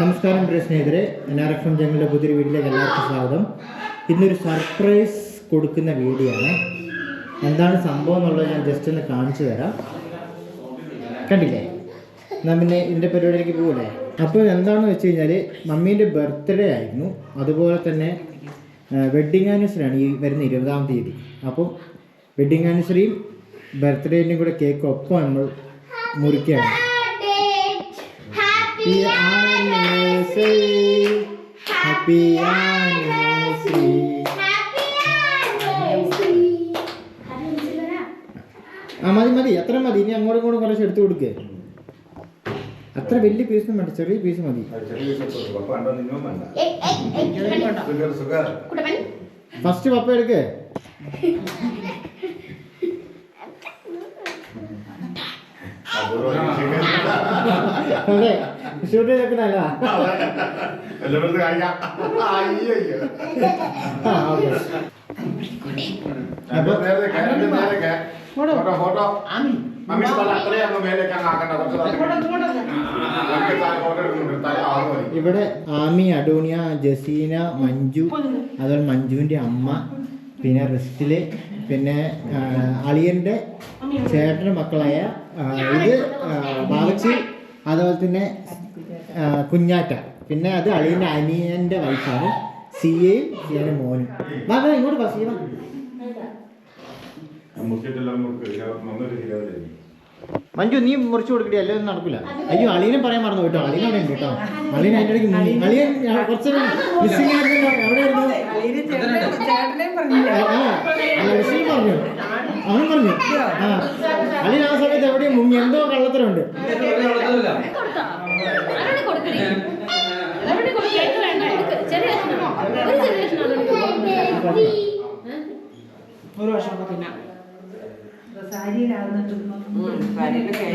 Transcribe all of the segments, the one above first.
നമസ്കാരം പ്രിയ സ്നേഹിതരെ. എൻ ആർ എഫ് എം ജങ്ങളുടെ പുതിയൊരു വീട്ടിലേക്ക് എല്ലാവർക്കും സ്വാഗതം. ഇന്നൊരു സർപ്രൈസ് കൊടുക്കുന്ന വീഡിയോ ആണ് എന്താണ് സംഭവം എന്നുള്ളത് ഞാൻ ജസ്റ്റ് ഒന്ന് കാണിച്ചു തരാം. കണ്ടില്ലേ? എന്നാൽ പിന്നെ ഇതിന്റെ പരിപാടിയിലേക്ക് പോകൂലേ അപ്പോൾ എന്താണെന്ന് വെച്ച് കഴിഞ്ഞാൽ മമ്മീന്റെ ബർത്ത്ഡേ ആയിരുന്നു. അതുപോലെ തന്നെ വെഡ്ഡിങ് ആനിവേഴ്സറിയാണ് ഈ വരുന്ന ഇരുപതാം തീയതി. അപ്പോൾ വെഡ്ഡിങ് ആനിവേഴ്സറിയും ബർത്ത്ഡേന്റെയും കൂടെ കേക്ക് ഒപ്പം നമ്മൾ മുറിക്കുകയാണ്. Happy anniversary. Happy anniversary. ആ മതി മതി. അത്ര മതി. ഇനി അങ്ങോട്ടും ഇങ്ങോട്ടും കുറച്ച് എടുത്തു കൊടുക്ക്. അത്ര വലിയ പീസ് വേണ്ട. ചെറിയ പീസ് മതി. ഫസ്റ്റ് പപ്പ എടുക്കേ. അതെ. ഓക്കെ. ഫോട്ടോ. മമ്മി അത്രയും അങ്ങ് മേലേക്ക് അങ്ങ് ആക്കണ്ട. ഫോട്ടോ ഇവിടെ ആമി അഡോണിയ ജസീന മഞ്ജു അതുപോലെ മഞ്ജുവിന്റെ അമ്മ പിന്നെ റിസ്റ്റിൽ പിന്നെ അളിയന്റെ ചേട്ടന്റെ ചേട്ടന്റെ മക്കളായ ഇത് ആ, ബാവച്ചി അതുപോലെ തന്നെ കുഞ്ഞാറ്റ. പിന്നെ അത് അളിയന്റെ അനിയന്റെ വൈഫാണ്. സിയയും സിയയുടെ മോനും. വാ വാ, ഇങ്ങോട്ട് വാ സിയ നന്നൊരു ശരിയാവില്ല മഞ്ജു നീ മുറിച്ചു കൊടുക്കട്ടെ അല്ലേ? ഒന്നും നടക്കില്ല അയ്യോ അളിയനും പറയാൻ മറന്നു കേട്ടോ. അളിയൻ അവിടെ ഉണ്ട് കേട്ടോ. അളിയൻ അതിന്റെ ഇടയ്ക്ക് അളിയൻ ആ, കുറച്ച് മിസ്സിംഗ് ആയിരുന്നു. അല്ല, വിഷയം പറഞ്ഞു. അവൻ പറഞ്ഞു. ആ അളിയൻ ആ സമയത്ത് എവിടെയും മുങ്ങി. എന്തോ കള്ളത്തരമുണ്ട്.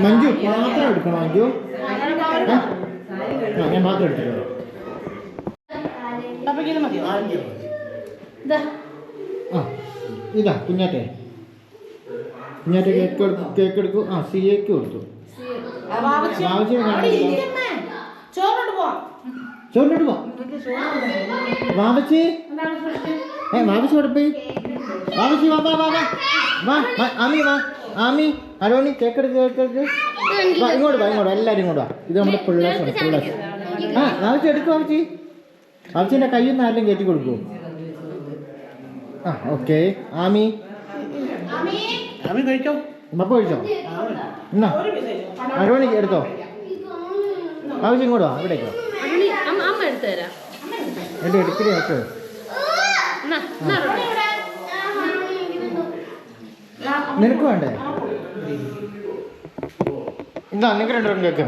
മഞ്ജു പാത്രം എടുക്കണോ മഞ്ജു? ഞാൻ പാത്രം എടുത്തിട്ട് ആ ഇതാ കുഞ്ഞാറ്റെ. കുഞ്ഞാറ്റെ കേക്ക് എടുക്കും കേക്ക് എടുക്കും. ആ സി എക്ക് കൊടുത്തു. ചോറിനോട്ട് പോവാം ചോറിനോട്ട് പോ. ബാബച്ചി ഏ ബാബച്ചി അവിടെ പോയി? ബാബച്ചി വാ വാ വാ വാ. ആമി വാ. ആമി അരോണി കേക്കെടുത്ത് കേക്കെടുത്ത് വാ ഇങ്ങോട്ട് വാ ഇങ്ങോട്ട് എല്ലാവരും ഇങ്ങോട്ട് വാ. ഇത് നമ്മുടെ പിള്ളേഴ്സാണ് പിള്ളേഴ്സ് ആ ബാബച്ചി എടുക്കും ബാബച്ചി ബാബച്ചിന്റെ കയ്യിൽ നിന്ന് ആരെങ്കിലും കയറ്റി കൊടുക്കൂ ആ ഓക്കെ ആമി. ആമി. കഴിച്ചോ? പപ്പ കഴിച്ചോ? എന്നാ? അരോണി എടുത്തോ? ആവശ്യം ഇങ്ങോട്ട് വാ ഇവിടേക്കോ അമ്മ അമ്മ എടുത്തു തരാം. എന്റെ. നിനക്ക് വേണ്ടേ? എന്താ നിങ്ങൾക്ക് രണ്ടുപേരും കേക്ക്.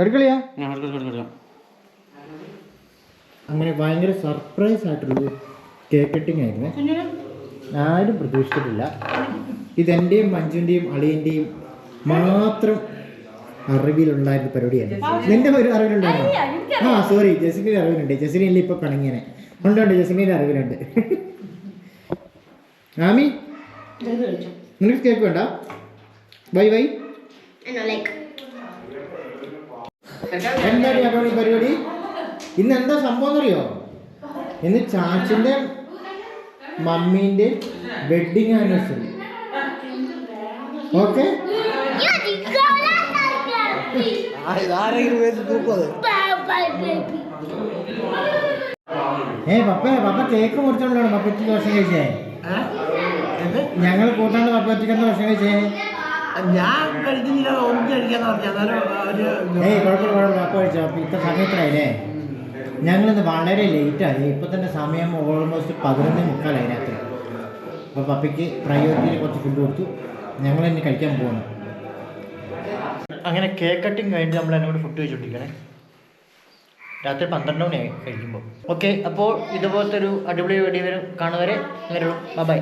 എടുക്കളിയാ? അങ്ങനെ ഭയങ്കര സർപ്രൈസ് ആയിട്ടുള്ളൊരു കേക്ക് കട്ടിങ് ആയിരുന്നു. ആരും പ്രതീക്ഷിച്ചിട്ടില്ല. ഇതെന്റെയും മഞ്ജുവിന്റെയും അളിയന്റെയും മാത്രം അറിവിലുണ്ടായിരുന്ന പരിപാടിയാണ്. നിന്റെ ഒരു അറിവിലുണ്ടായിരുന്നു? ആ സോറി ജസിന്റെ അറിവിലുണ്ട്. ജസിനില്ല ഇപ്പൊ പിണങ്ങിയനെ ഉണ്ട് ഉണ്ട്. ജസിനിയുടെ അറിവിലുണ്ട്. ആമി? നിനക്ക് കേക്ക് വേണ്ട? Bye bye. എന്താണ് പരിപാടി? ഇന്ന് എന്താ സംഭവം എന്നറിയോ? ഇന്ന് ചാച്ചിന്റെ മമ്മീന്റെ വെഡിങ് ആനിവേഴ്സറി. ഓക്കെ? ഏ പപ്പ പപ്പ കേക്ക് മുറിച്ചോണ്ടാണ് പപ്പ ഒറ്റ ദോഷം കഴിച്ചേ? ഞങ്ങൾ കൂട്ടാണ്ട് പപ്പ ഒറ്റ എന്താ ദോഷം കഴിച്ചേ? ഞാൻ കഴിക്കുന്നില്ല ഒന്നും കഴിക്കാന്ന് പറഞ്ഞു ഏയ് കുഴപ്പമില്ല കുഴപ്പമില്ല. പപ്പ കഴിച്ചോ? ഇത്ര സമയത്തിലായില്ലേ ഞങ്ങളിന്ന് വളരെ ലേറ്റായി ഇപ്പോൾ തന്നെ സമയം ഓൾമോസ്റ്റ് പതിനൊന്ന് മുക്കാലായി രാത്രി അപ്പോൾ പപ്പയ്ക്ക് പ്രയോറിറ്റിയിൽ കുറച്ച് ഫുഡ് കൊടുത്തു. ഞങ്ങൾ ഇനി കഴിക്കാൻ പോകണം അങ്ങനെ കേക്ക് കട്ടിങ് കഴിഞ്ഞ് നമ്മൾ എന്നോട് ഫുഡ് കഴിച്ചുകൊണ്ടിരിക്കണേ രാത്രി പന്ത്രണ്ട് മണിയായി കഴിക്കുമ്പോൾ ഓക്കെ അപ്പോൾ ഇതുപോലത്തെ ഒരു അടിപൊളി വീഡിയോ കാണുവരെ അങ്ങനെ ബൈ